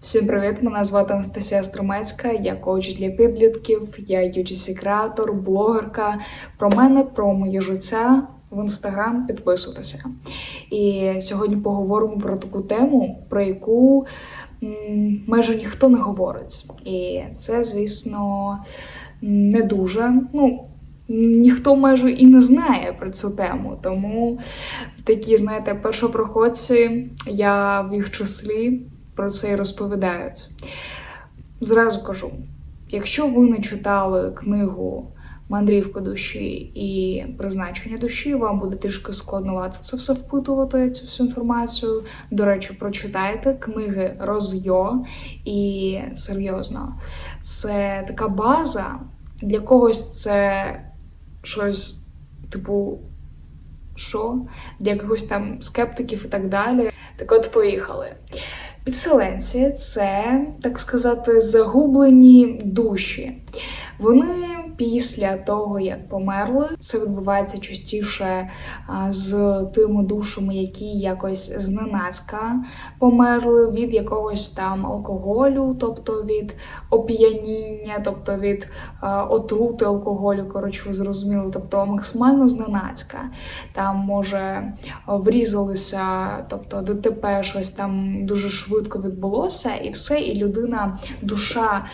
Всім привіт! Мене звати Анастасія Струмецька, я коуч для підлітків, я UGC креатор, блогерка. Про мене, про моє життя в інстаграм підписуйтеся. І сьогодні поговоримо про таку тему, про яку майже ніхто не говорить. І це, звісно, не дуже. Ну, ніхто майже і не знає про цю тему. Тому такі, знаєте, першопроходці, я в їх числі про це і розповідають. Зразу кажу: якщо ви не читали книгу Мандрівка душі і призначення душі, вам буде трішки складнувати це все впитувати, цю всю інформацію. До речі, прочитайте книги Розйо і серйозно. Це така база. Для когось це щось, типу, що? Для якихось там скептиків і так далі. Так от поїхали. Підселенці це, так сказати, загублені душі. Вони після того, як померли, це відбувається частіше з тими душами, які якось зненацька померли від якогось там алкоголю, тобто від оп'яніння, тобто від отрути алкоголю. Коротше, ви зрозуміли, тобто максимально зненацька. Там може врізалися, тобто ДТП щось там дуже швидко відбулося, і все, і людина, душа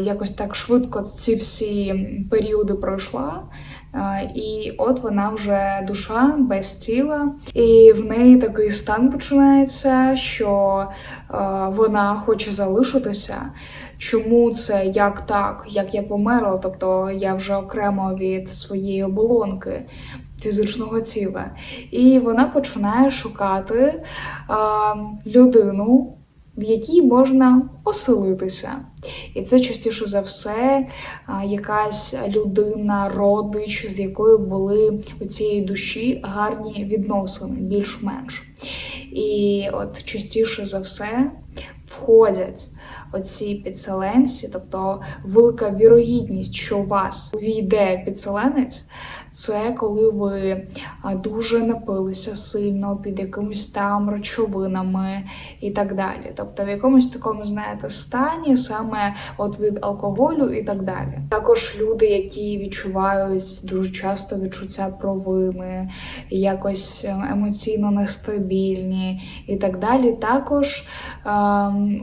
якось так швидко ці всі періоди пройшла. І от вона вже душа без тіла, і в неї такий стан починається, що е, вона хоче залишитися. Чому це як так, як я померла? Тобто я вже окремо від своєї оболонки фізичного тіла. І вона починає шукати е, людину, в якій можна оселитися. І це частіше за все якась людина, родич, з якою були у цієї душі гарні відносини, більш-менш. І от частіше за все входять оці підселенці, тобто велика вірогідність, що у вас увійде підселенець. Це коли ви дуже напилися сильно під якимись там речовинами і так далі. Тобто в якомусь такому, знаєте, стані, саме от від алкоголю і так далі. Також люди, які відчувають дуже часто відчуття провини, якось е, емоційно нестабільні і так далі, також е,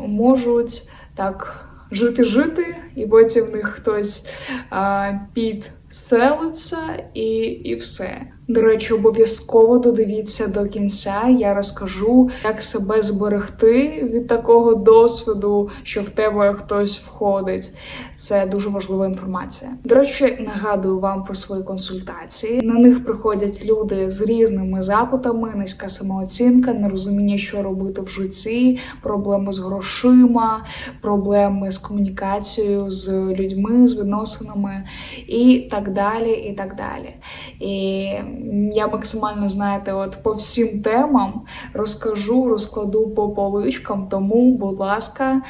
можуть так. Жити-жити, і потім в них хтось а, підселиться, і, і все. До речі, обов'язково додивіться до кінця. Я розкажу, як себе зберегти від такого досвіду, що в тебе хтось входить. Це дуже важлива інформація. До речі, нагадую вам про свої консультації. На них приходять люди з різними запитами, низька самооцінка, нерозуміння, що робити в житті, проблеми з грошима, проблеми з комунікацією з людьми, з відносинами і так далі. І так далі. І я максимально, знаєте, от по всім темам розкажу, розкладу по поличкам. Тому, будь ласка,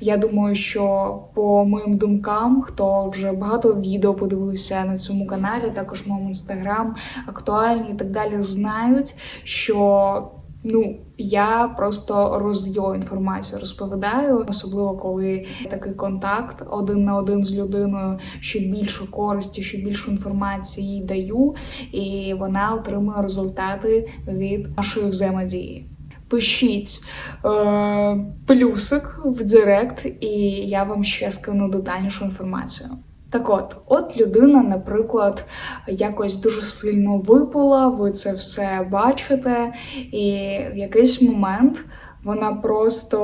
я думаю, що по моїм думкам, хто вже багато відео подивився на цьому каналі, також моєму інстаграм, актуальні і так далі, знають, що. Ну, я просто розйо інформацію розповідаю, особливо коли такий контакт один на один з людиною, що більше користі, що більше інформації даю, і вона отримує результати від нашої взаємодії. Пишіть е, плюсик в Директ, і я вам ще скину детальнішу інформацію. Так от, от людина, наприклад, якось дуже сильно випила, ви це все бачите, і в якийсь момент вона просто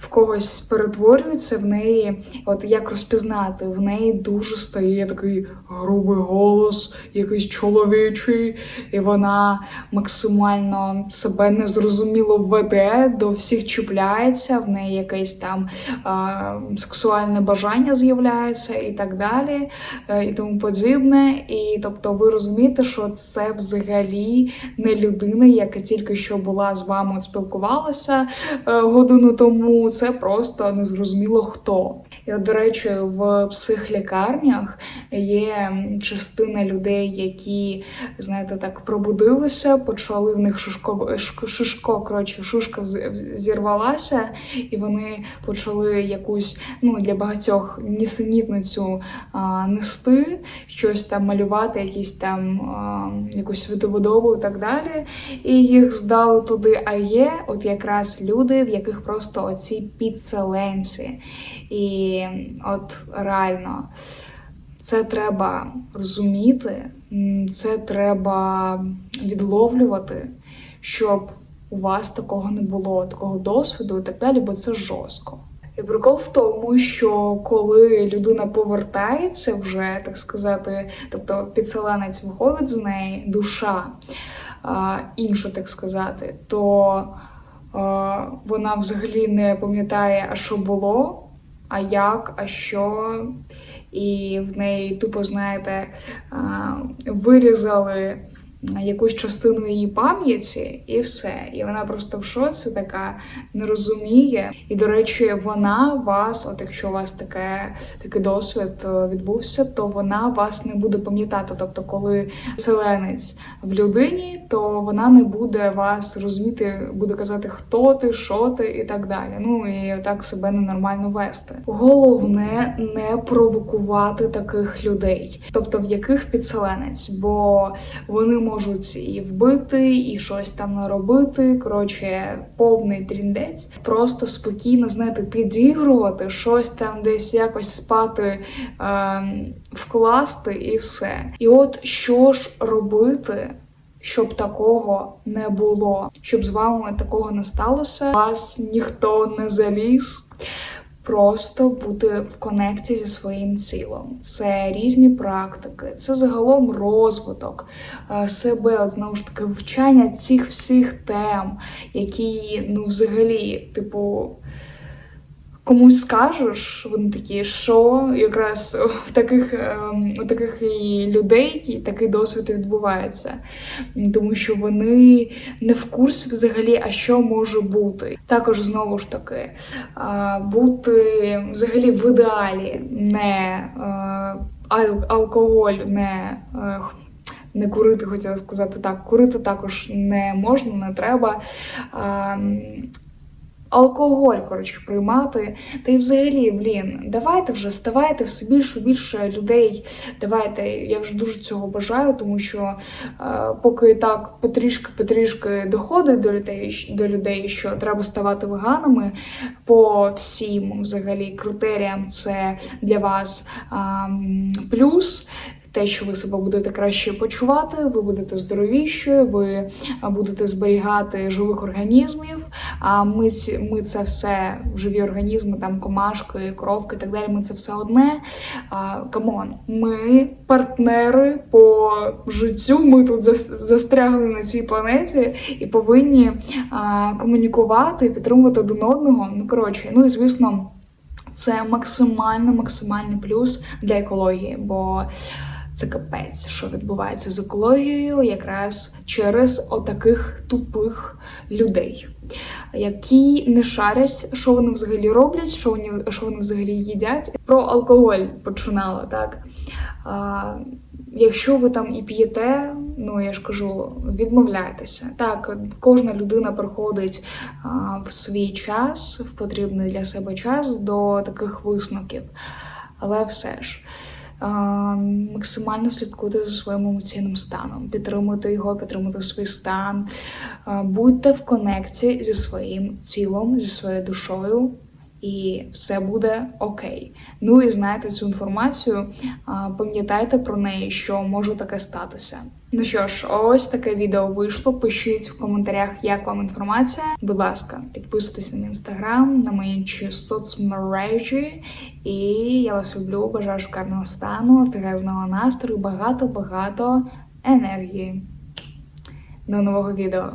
в когось перетворюється в неї. От як розпізнати, в неї дуже стає такий грубий голос, якийсь чоловічий, і вона максимально себе незрозуміло веде, до всіх чіпляється, в неї якесь там а, сексуальне бажання з'являється і так далі, е, і тому подібне. І тобто ви розумієте, що це взагалі не людина, яка тільки що була з вами спілкувалася е, годину тому. Це просто незрозуміло хто. І, от, до речі, в психлікарнях є частина людей, які, знаєте, так пробудилися, почали в них шушко, шк- шишко, коротше, шушка зірвалася, і вони почали якусь, ну для багатьох нісенітницю а, нести, щось там малювати, якісь там а, якусь світобудову і так далі. І їх здали туди. А є от якраз люди, в яких просто оці підселенці. І от реально. Це треба розуміти, це треба відловлювати, щоб у вас такого не було, такого досвіду і так далі, бо це жорстко. І прикол в тому, що коли людина повертається вже, так сказати, тобто підселенець виходить з неї, душа інша, так сказати, то вона взагалі не пам'ятає, а що було, а як, а що. І в неї тупо, знаєте, вирізали якусь частину її пам'яті, і все. І вона просто в шоці така не розуміє. І, до речі, вона вас, от якщо у вас таке, такий досвід е, відбувся, то вона вас не буде пам'ятати. Тобто, коли селенець в людині, то вона не буде вас розуміти, буде казати, хто ти, що ти і так далі. Ну і так себе ненормально вести. Головне не провокувати таких людей, тобто в яких підселенець, бо вони можуть і вбити, і щось там наробити. Коротше, повний тріндець. Просто спокійно знаєте, підігрувати, щось там десь якось спати, ем, вкласти і все. І от що ж робити? Щоб такого не було, щоб з вами такого не сталося, вас ніхто не заліз. Просто бути в конекті зі своїм цілом. Це різні практики, це загалом розвиток е, себе, от, знову ж таки, вивчання цих всіх тем, які, ну, взагалі, типу, комусь скажеш, вони такі, що якраз в таких, ем, у таких і людей і такий досвід відбувається, тому що вони не в курсі взагалі, а що може бути. Також знову ж таки, бути взагалі в ідеалі не е, алкоголь, не. е, Не курити, хотіла сказати так. Курити також не можна, не треба. Алкоголь, коротше, приймати. Та й взагалі, блін, давайте вже ставайте все більше і більше людей. Давайте, я вже дуже цього бажаю, тому що е, поки так потрішки-потрішки доходить до людей, до людей, що треба ставати веганами по всім взагалі критеріям, це для вас м, плюс. Те, що ви себе будете краще почувати, ви будете здоровішою, ви будете зберігати живих організмів. А ми, ми це все живі організми, там комашки, коровки і так далі. Ми це все одне. Камон, ми партнери по життю. Ми тут зас- застрягли на цій планеті і повинні а, комунікувати, підтримувати один одного. Ну коротше, ну і звісно. Це максимально максимальний плюс для екології, бо це капець, що відбувається з екологією, якраз через отаких тупих людей, які не шарять, що вони взагалі роблять, що вони, що вони взагалі їдять. Про алкоголь починала так. А, якщо ви там і п'єте, ну я ж кажу, відмовляйтеся. Так, кожна людина приходить а, в свій час, в потрібний для себе час до таких висновків. Але все ж. Максимально слідкуйте за своїм емоційним станом, підтримуйте його, підтримуйте свій стан, будьте в конекції зі своїм тілом, зі своєю душою, і все буде окей. Ну і знаєте цю інформацію, пам'ятайте про неї, що може таке статися. Ну що ж, ось таке відео вийшло. Пишіть в коментарях, як вам інформація. Будь ласка, підписуйтесь на мій інстаграм, на мої інші соцмережі. І я вас люблю, бажаю шикарного стану, офігезного настрою, багато-багато енергії. До нового відео.